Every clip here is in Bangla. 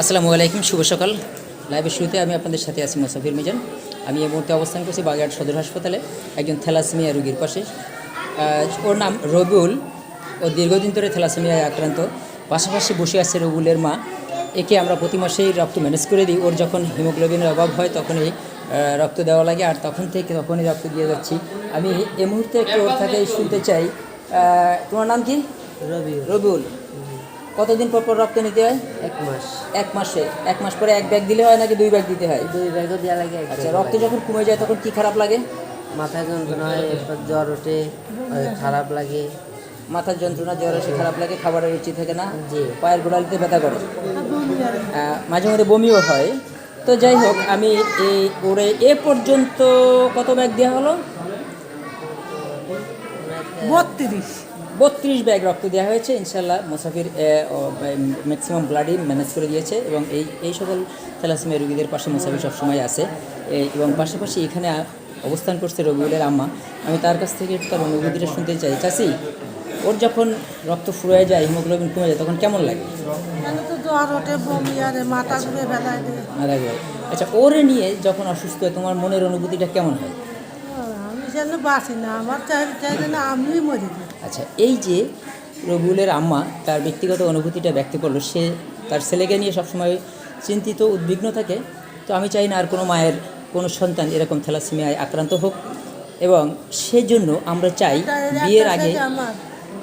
আসসালামু আলাইকুম শুভ সকাল। লাইভের শুরুতে আমি আপনাদের সাথে আছি মোসাফির মিজান। আমি এই মুহূর্তে অবস্থান করছি বাগেরহাট সদর হাসপাতালে একজন থ্যালাসেমিয়া রোগীর পাশে। ওর নাম রবিউল। ও দীর্ঘদিন ধরে থ্যালাসেমিয়ায় আক্রান্ত। পাশাপাশি বসে আছে রবিউলের মা। একে আমরা প্রতি মাসেই রক্ত ম্যানেজ করে দিই। ওর যখন হিমোগ্লোবিনের অভাব হয় তখনই রক্ত দেওয়া লাগে। আর তখন থেকে তখনই রক্ত দিয়ে যাচ্ছি। আমি এই মুহূর্তে একটু ওর থেকে শুনতে চাই। তোমার নাম কি? রবি রবিউল। কতদিন পর পর রক্ত নিতে হয়? এক মাস। এক মাসে। এক মাস পরে এক ব্যাগ দিলে হয় নাকি দুই ব্যাগ দিতে হয়? দুই ব্যাগও দেওয়া লাগে আচ্ছা রক্ত যখন কমে যায় তখন কি খারাপ লাগে? মাথা যন্ত্রণা হয় এরপর জ্বর ওঠে খারাপ লাগে। মাথার যন্ত্রণা জ্বর আসে খারাপ লাগে খাবারের রুচি থাকে না। যে পায়ের গোড়ালিতে ব্যথা করে। মাঝে মধ্যে বমিও হয়। তো যাই হোক আমি এই ওরে এ পর্যন্ত কত ব্যাগ দেওয়া হলো? বত্রিশ। বত্রিশ ব্যাগ রক্ত দেওয়া হয়েছে ইনশাল্লাহ মুসাফির ম্যাক্সিমাম ব্লাডই ম্যানেজ করে দিয়েছে এবং এই এই সকল থ্যালাসেমিয়া রোগীদের পাশে মুসাফির সবসময় আছে। এবং পাশাপাশি এখানে অবস্থান করছে রবিউলের আম্মা। আমি তার কাছ থেকে তার অনুভূতিটা শুনতে চাই। চাষি ওর যখন রক্ত ফুরিয়ে যায় হিমোগ্লোবিন কমে যায় তখন কেমন লাগে? আচ্ছা ওরে নিয়ে যখন অসুস্থ হয় তোমার মনের অনুভূতিটা কেমন হয়? যেন বাঁচি না আমার চাই চাই না আমিই মরি যাই। আচ্ছা এই যে রবিউলের আম্মা তার ব্যক্তিগত অনুভূতিটা ব্যক্ত করল সে তার ছেলেকে নিয়ে সবসময় চিন্তিত উদ্বিগ্ন থাকে তো আমি চাই না আর কোনো মায়ের কোনো সন্তান এরকম থ্যালাসেমিয়ায় আক্রান্ত হোক এবং সেজন্য আমরা চাই বিয়ের আগে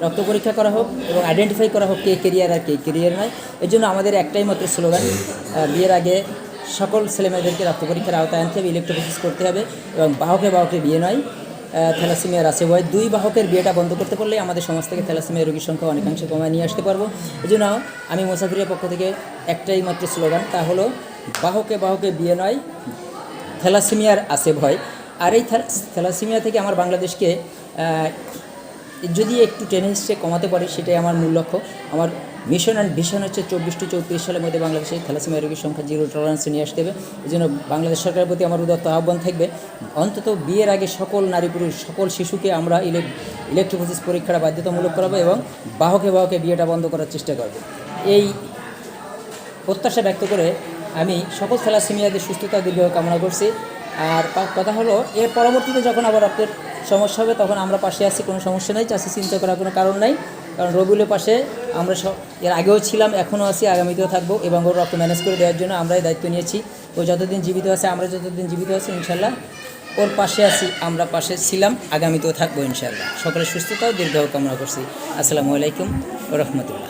রক্ত পরীক্ষা করা হোক এবং আইডেন্টিফাই করা হোক কে কেরিয়ার আর কে কেরিয়ার নয়। এর জন্য আমাদের একটাই মাত্র স্লোগান বিয়ের আগে সকল ছেলেমেয়েদেরকে রক্ত পরীক্ষার আওতায় আনতে হবে ইলেকট্রোফিসিস করতে হবে এবং বাহকে বাহকে বিয়ে নয়। থ্যালাসেমিয়ার আছে ওই দুই বাহকের বিয়েটা বন্ধ করতে পারলেই আমাদের সমাজ থেকে থ্যালাসেমিয়া রোগীর সংখ্যা অনেকাংশে কমায় নিয়ে আসতে পারব। জন্য আমি মোসাফিরের পক্ষ থেকে একটাই মাত্র স্লোগান, তা হলো বাহকে বাহকে বিয়ে নয়, থ্যালাসেমিয়ার আছে ভয় আর এই থ্যালাসিমিয়া থেকে আমার বাংলাদেশকে যদি একটু টেনে হিসেবে কমাতে পারি, সেটাই আমার মূল লক্ষ্য। আমার মিশন অ্যান্ড ভিশন হচ্ছে চব্বিশ টু চৌত্রিশ সালের মধ্যে বাংলাদেশে থ্যালাসেমিয়া রোগীর সংখ্যা জিরো টলারেন্সে নিয়ে আসতে হবে। এই জন্য বাংলাদেশ সরকারের প্রতি আমার উদত্ত আহ্বান থাকবে। অন্তত বিয়ের আগে সকল নারী পুরুষ, সকল শিশুকে আমরা ইলেক ইলেকট্রোফোসিস পরীক্ষাটা বাধ্যতামূলক করাবো এবং বাহকে বাহকে বিয়েটা বন্ধ করার চেষ্টা করব। এই প্রত্যাশা ব্যক্ত করে আমি সকল থ্যালাসেমিয়াদের সুস্থতা দীর্ঘ কামনা করছি। আর কথা হলো, এর পরবর্তীতে যখন আবার রক্তের সমস্যা হবে, তখন আমরা পাশে আছি, কোনো সমস্যা নেই, চাষি চিন্তা করার কোনো কারণ নাই। কারণ রবিউলের পাশে আমরা সব এর আগেও ছিলাম, এখনও আছি, আগামীতেও থাকব, এবং ওর রক্ত ম্যানেজ করে দেওয়ার জন্য আমরাই দায়িত্ব নিয়েছি। ও যতদিন জীবিত আছে, আমরা যতদিন জীবিত আছি, ইনশাল্লাহ ওর পাশে আছি, আমরা পাশে ছিলাম, আগামীতেও থাকব, ইনশাল্লাহ। সকলের সুস্থতাও দীর্ঘ কামনা করছি। আসসালামু আলাইকুম রহমতুল্লাহ।